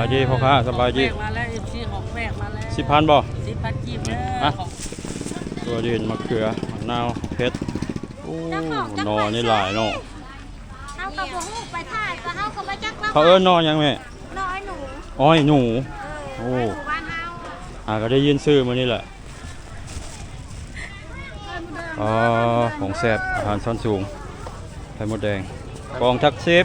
ายดีพ่อค้าสบายดีแปลกมาแล้วเอฟซีของแปลกมาแล้วสิบพันบ่สิบพันกีบเด้อะอของตัวยืนมะเขือมะนาวเพชรโอ้หนอนี่หลายเนาะเฮากับบ่ฮู้ไปถ่ายก็เฮาก็บ่จักแล้วเขาเอิ้นหนอหยังแม่น้อยหนูอ้อยหนูเอโอ้อหมู่บ้านเฮาอ่าก็ได้ยินชื่อมานี่แหละอ๋อของแซ่บอาหารชั้นสูงไข่มดแดงกองทักเซฟ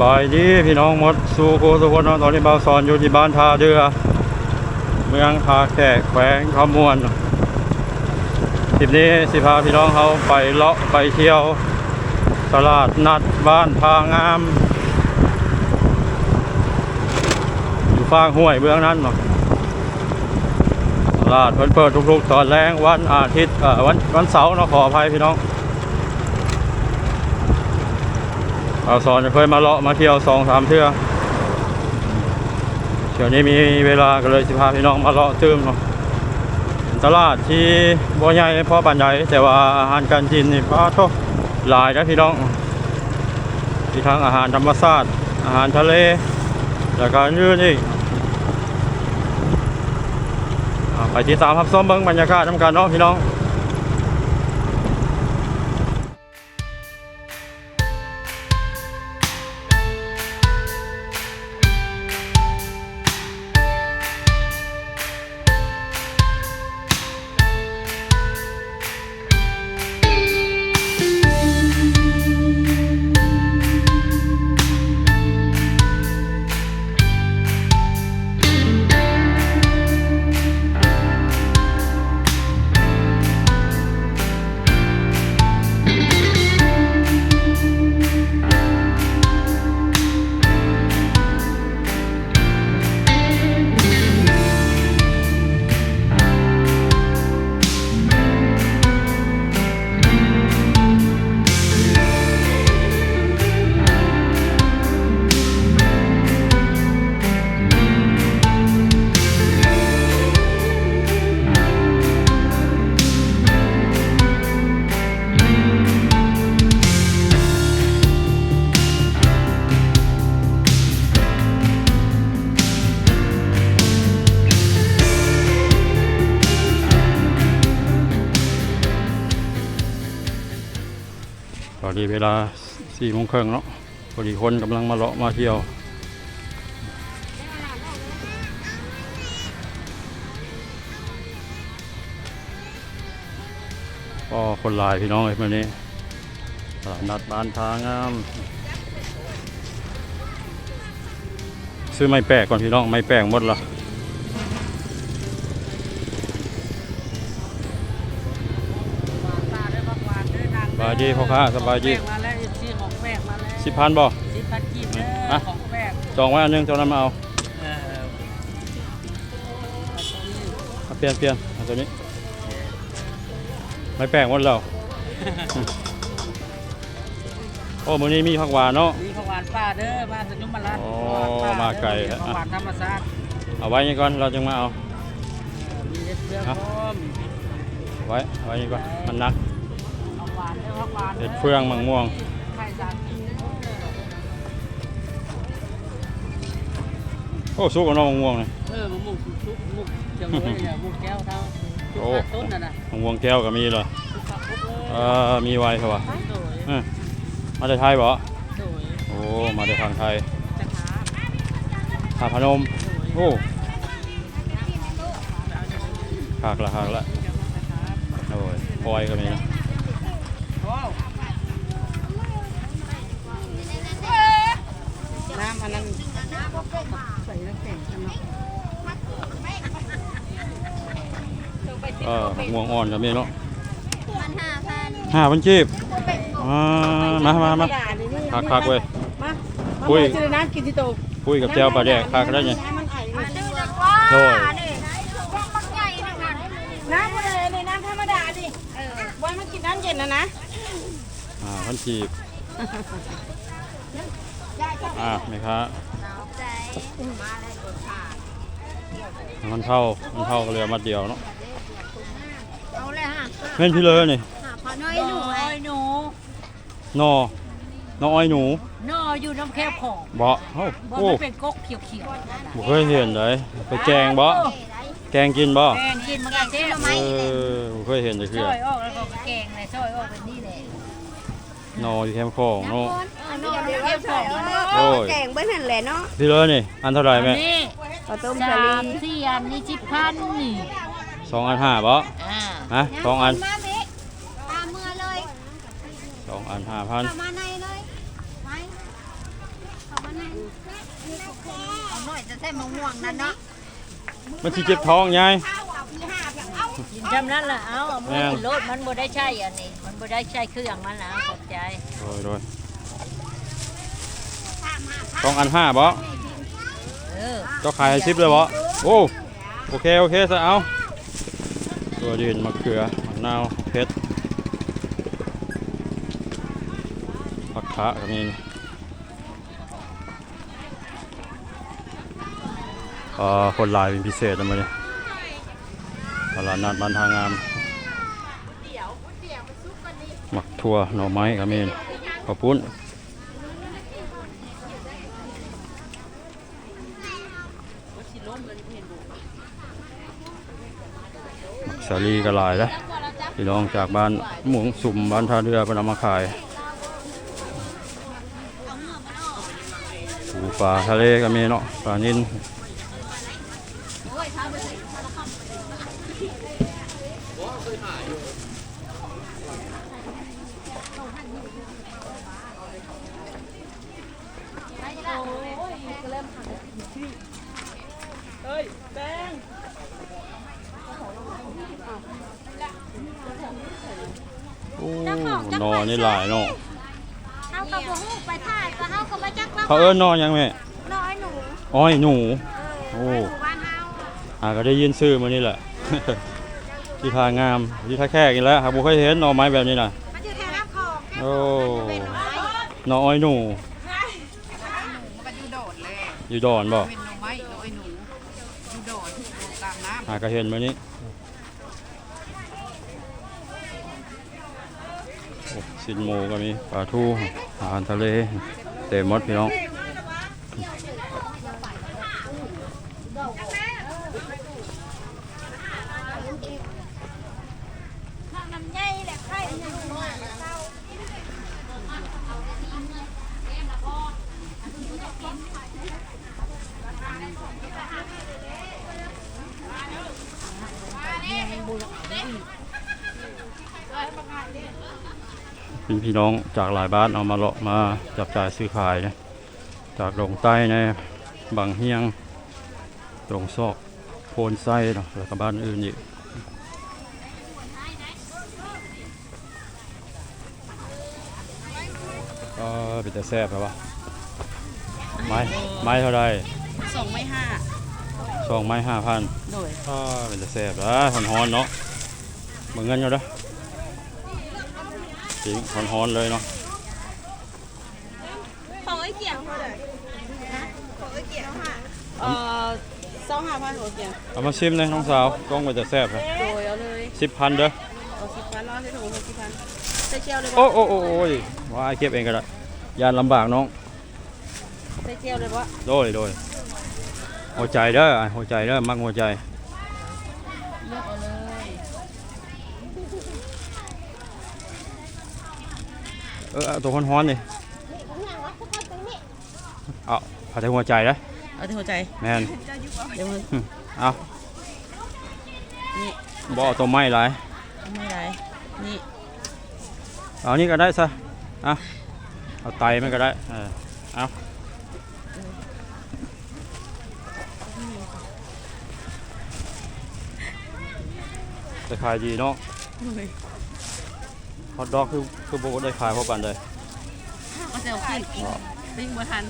บายดีพี่น้องหมดสู่โคสุคนเนะตอนนี้เบาสอนอยู่ที่บ้านท่าเรือ เมืองท่าแขกแขวงขมวนทริปนี้สิพาพี่น้องเขาไปเลาะไปเที่ยว ตลาดนัดบ้านพางาม อยู่ฟางห้วยเบื้องนั้นเนาะตลาดเพิ่นเปิดทุกๆตอนแรงวันอาทิตย์วันวันเสาร์เนาะขออภัยพี่น้อง เอาสอนจะเคยมาเลาะมาเที่ยวสองสามเทื่อเที่ยวนี้มีเวลาก็เลยสิพาพี่น้องมาเลาะตื้มเนาะตลาดที่บ่ใหญ่พอปานใหญ่แต่ว่าอาหารการกินนี่ป้าโทหลายนะพี่น้องมีทั้งอาหารธรรมชาติอาหารทะเลแล้วก็อื่นอีกอ่ไปที่ตามรับส้อมเบิ้งบรรยากาศทำการเนาะพี่น้อง นี้เวลาสี่โมงครึ่งเนาะพอดีคนกำลังมาเลาะมาเที่ยวก็คนลายพี่น้องเลยวันนี้ตลาดนัดบ้านทางามซื้อไม้แปะก่อนพี่น้องไม้แปะหมดละางสบายดีพ่อค้าสบายดีแปลกมาแล้วเอฟซีของแปลกมาแล้วสิบพันบ่ สิบพันกีบเด้ออะของแปลกจองไว้อันหนึงเจ้านั้นมาเอาเออเอาเปลี่ยนเปลี่ยนเอาตัวนี้ไม้แปะหมดแล้ว โอ้มื้อนี้มีผักหวานเนาะนี่ของหวานป้าเด้อมาสนุกมาลัดโอ้ของหวานป้มาไกลเด้อฮะของหวานธรรมชาติเอาไว้นี่ก่อนเราจึงมาเอา มีเด็ดเสื้ออะพร้อม ไว้เอาไว้นี่ก่อนมันหนักของหวานเด้อของหวานเด็ดเฟืองมังม่วง ไข่สามกินเด้อโอ้สุกกับน้องมะม่วงเลยเออมะม่วงสุกๆมุกจังเลยเนี่ยมุกแก้วเท่าทุกโอ้ต้นน่ะนะมะม่วงแก้วก็มีเลยทุกฝักทุกเลยเอ่อมีไว้เหรอวะสวยเออมาจากไทยบ่สวยโอ้มาจากทางไทยจะขาหาดพนม โอ้หากละหากละโอ้ยปล่อยก็มีนะ น้ำอันนั้นใส่น้ำแข็งกันเนาะเออมะม่วงอ่อนก็มีเนาะมันห้าพันห้าพันจีบอ่ามามามาคักคักเว้ยมาคุยซื้อน้ำกินที่โตคุยกับเจ้าปลาแดกคักได้ไงมันไอ้มาดูดีกว่าโดยนี่ว่าปักใหญ่นะมันน้ำอะไรในน้ำธรรมดาดิเออไว้มากินน้ำเย็นนะนะอ่า พันจีบอ่าไหมครับใจมันเท่ามันเท่ากับเรือมัดเดียวเนาะเอาเลยฮะเม่นพี่เลยนี่หาพอน้อยหนูไอ้หนูนอน้องอ้อยหนูนออยู่น้ำแคบของบ่เอ้าบ่โอ้มันเป็นก๊กเขียวๆนั่นน่ะบ่เคยเห็นเลยไปแกงบ่แกงกินบ่แกงกินมันก็เจ๊เออบ่เคยเห็นเลยคือช่อยออกแล้วก็แกงเลยช่อยออกเป็นนี่แหละ นออยู่แคมป์ของเนาะนอนเดี๋ยวแค่ของโอ้ยแกงเบิ้ลนั่นแหละเนาะพี่เลยนี่ อันเท่าไหร่อันแม่นี้ข้าวต้มสาสาลีมสี่อันนี่สิบพันนี่สองอันห้าบ่อ่าฮะสองอันมาเบะตามมือเลยสองอันห้าพันเข้ามาในเลยไปเข้ามาในเอาหน่อยจะใส่มะม่วงนั่นเนาะมันสิเจ็บท้องยายกินจำนั้นแหละเอาเอามืแม่อนรถมันบ่ได้ใช่อันนี้มัน บ่ได้ใช่เครื่องมันนะขอบใจโดยโดยสองอันห้าบ่เออเจ้าขายให้ซิปเลยบ่โอ้โอเคโอเคซะเอาตัวดินมะเขือมะนาวเพชรผักคะก็มีเอ่อคนหลายเป็นพิเศษนะมื้อนี้ตลาดนัดบ้านทางงาม ถั่วหน่อไม้ก็มีข้าวปุ้นสาลีก็หลายแล้วพี่น้องจากบ้านหมุงสุ่มบ้านท่าเรือเป็นเอามาขายปูปลาทะเลก็มีเนาะปลานิน โอ้หนอนี่หลายเนาะเฮากับบ่ฮู้ไปถ่ายก็เฮาก็บ่จักแล้วเขาเอิ้นหนอหยังแม่น้อยหนูอ้อยหนูเอโอ้อหมู่บ้านเฮาอ่าก็ได้ยินชื่อมานี่แหละที่ทางามที่ท่าแขกนี่แหละครับผมเคยเห็นหน่อไม้แบบนี้น่ะมันอยู่แถวรับของแค่โอ้เป็นน้อยหน่ออ้อยหนูมันอยู่โดดเลยอยู่ดอนบ่ เป็นหนูไม้หนูไอ้หนูอยู่โดดอยู่ กลางน้ำหาก็เห็นมานี้สินหมูก็มีปลาทูอาหารทะเล เต็มหมดพี่น้อง น้ำใหญ่แหละไข่อยู่น้อยเต้า เป็นพี่น้องจากหลายบ้านเอามาเลาะมาจับจ่ายซื้อขายนะจากดงใต้ในบางเฮียงดงซอกโพนไส้เนาะแล้วก็บ้านอื่นอีกก็เป็นแต่แซ่บครับวะไม้ไม้เท่าไรสองไม้ห้าสองไม้ห้าพันโดยก็เป็นแต่แซ่บนะหอนหอนๆเนาะเหมือนกันอยู่นะ จริงหอนหอนๆเลยเนาะของไอ้เกี่ยงเท่าไหร่ของไอ้เกี่ยงห้าเอ่อสองห้าพันหัวเกี่ยงเอามาชิมเลยน้องสาวกล้องมันจะแซ่บครับโดยเอาเลยสิบพันเด้อเอาสิบพันร้อยให้ถุงหกสิบพันใส่เจียวเลยโอ้ปะโอ้โอ้โอ้ยว่าไอ้เก็บเองก็ได้ยานลำบากน้องใส่เจียวเลยปะโดยโดยหัวใจเด้อหัวใจเด้อมักหัวใจ เลือกเอาเลย เออเอาตัวฮ้อนๆนี่เอาเอาแต่หัวใจเด้อเอาที่หัวใจแม่นเดี๋ยวมันเอานี่บ่เอาตัวไม้หลายไม่ไรนี่เอานี่ก็ได้ซะเอาเอาไตมันก็ได้เออเอาจะขายดีเนาะเลย ฮอทดอกคือคือโบได้ขายเพราะปานใดก็จะเอาขึ้นวิ่งมาทัน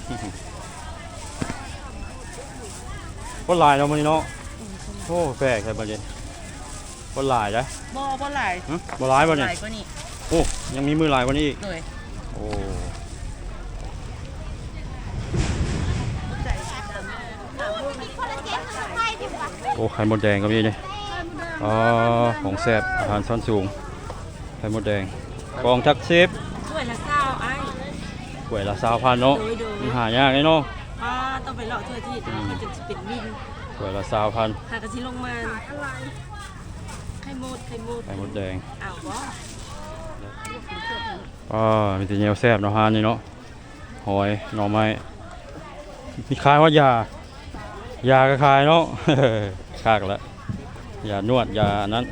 คนหลายเนาะมื้อนี้เนาะโอ้แปลกแท้บัดนี้คนหลายเด้บ่บ่หลายบ่หลายบ่หนี่ลายก็นี่โอ้ยังมีมือหลายกว่านี้อีกเลยโอ้โอ้ไข่มดแดงก็มีนี่อ๋อของแซ่บอาหารชั้นสูง ข่มดแดงกองทักซิบช่วยละเศร้าไอ้กล้วยละสาวพันเนาะโดยโดยมันหายากไอ้เนาะป้าต้องไปเลาะถ้วยที่มันจะเป็นมินกล้วยละสาวพันหากระชิลงมาไข่มดไข่มดไข่มดแดงอ้าวบ่อ๋อมีแต่เหนียวแซ่บเนาะฮานนี่เนาะหอยหน่อไม้มีขายว่ายายาก็ขายเนาะคากแล้วยานวดยาอันนั้น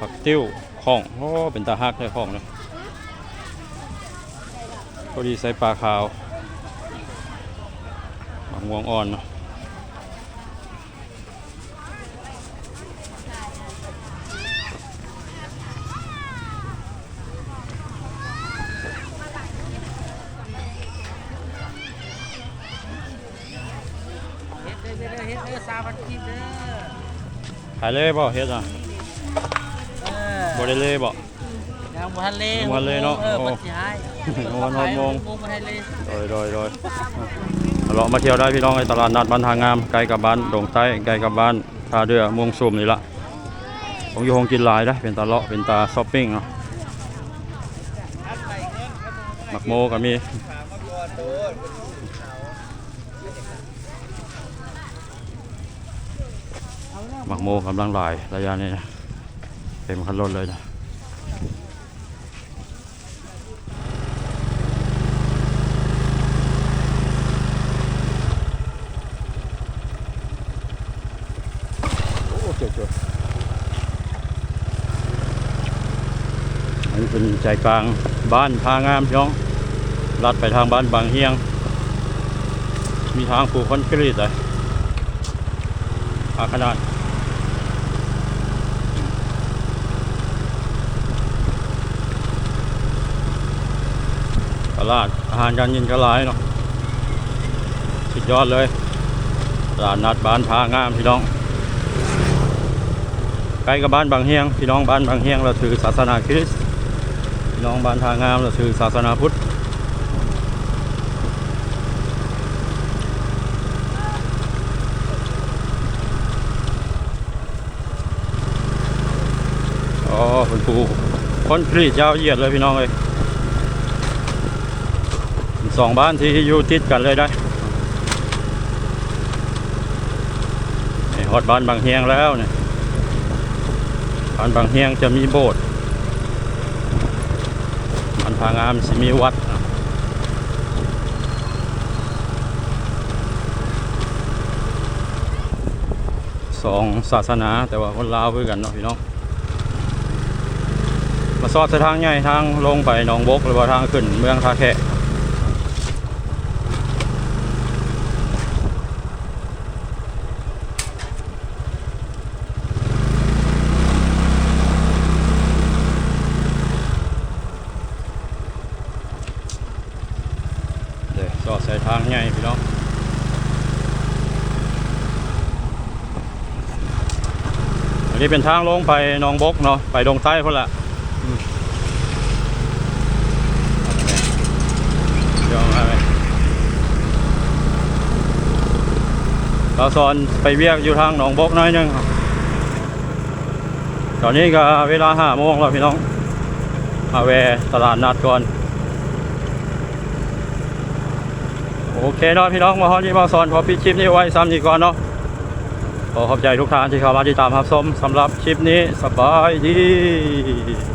ผักติ้วของโอ้เป็นตาฮักเลยของเลยพอดีใส่ปลาขาวมะม่วงอ่อนเนาะเฮ็ดเด้อเด้อเฮ็ดเด้อสาวพันกีบเด้อขายเลยบ่เฮ็ดอะเออ บ่ได้เลยบ่ ยังบ่ทันเลยยังบ่ทันเลยเนาะเออโอ้บ่สิให้วันหกโมงโมง บ่ทันเลยโดยโดยโดยเรามาเที่ยวได้พี่น้องในตลาดนัดบ้านทางงามใกล้กับบ้านดงใต้ใกล้กับบ้านท่าเรือเมุงซุ่มนี่ละผมอยู่คงกินหลายได้อเป็นตาเลาะเป็นตาช้อปปิ้งเนาะหมักโมก็มีหมักโมกำลังหลายระยะนี้นะ เต็มคันรถเลยนะโอ้เจ๋อเจ๋ออันนี้เป็นใจกลางบ้านทางงามพี่น้องลัดไปทางบ้านบางเฮียง มีทางปลูกคอนกรีตเลยอาขนาด ตลาดอาหารการกินก็หลายเนาะสุดยอดเลยตลาดนัดบ้านทางงามพี่น้องใกล้กับบ้านบางเฮียงพี่น้องบ้านบางเฮียงเราถือศาสนาคริสต์พี่น้องบ้านทางงามเราถือศาสนาพุทธอ๋อคุณปูคอนกรีตยาวเหยียดเลยพี่น้องเลย สองบ้านที่อยู่ติดกันเลยได้ฮอดบ้านบางเฮียงแล้วเนี่ยบ้านบางเฮียงจะมีโบสถ์บ้านพางามสิมีวัดสองศาสนาแต่ว่าคนลาวคือกันเนาะพี่น้องมาซอดเส้นทางใหญ่ทางลงไปหนองบกหรือว่าทางขึ้นเมืองท่าแขกเดี๋ยวซอดใส่ทางใหญ่พี่น้อง อั นี้เป็นทางลงไปหนองบกเนาะไปดงใต้พุ่นละเดี๋ยวเอาไปเราสอนไปเวียกอยู่ทางหนองบกน้อยนึงครับตอนนี้ก็เวลาห้าโมงแล้วพี่น้องมาแวตลาดนัดก่อน โอเคเนาะพี่น้องมาฮอดที่มาสอนขอปิดคลิปนี้ไว้ซ้ำอีกก่อนเนาะ ขอขอบใจทุกท่านที่เข้ามาติดตามครับชมสำหรับคลิปนี้สบายดี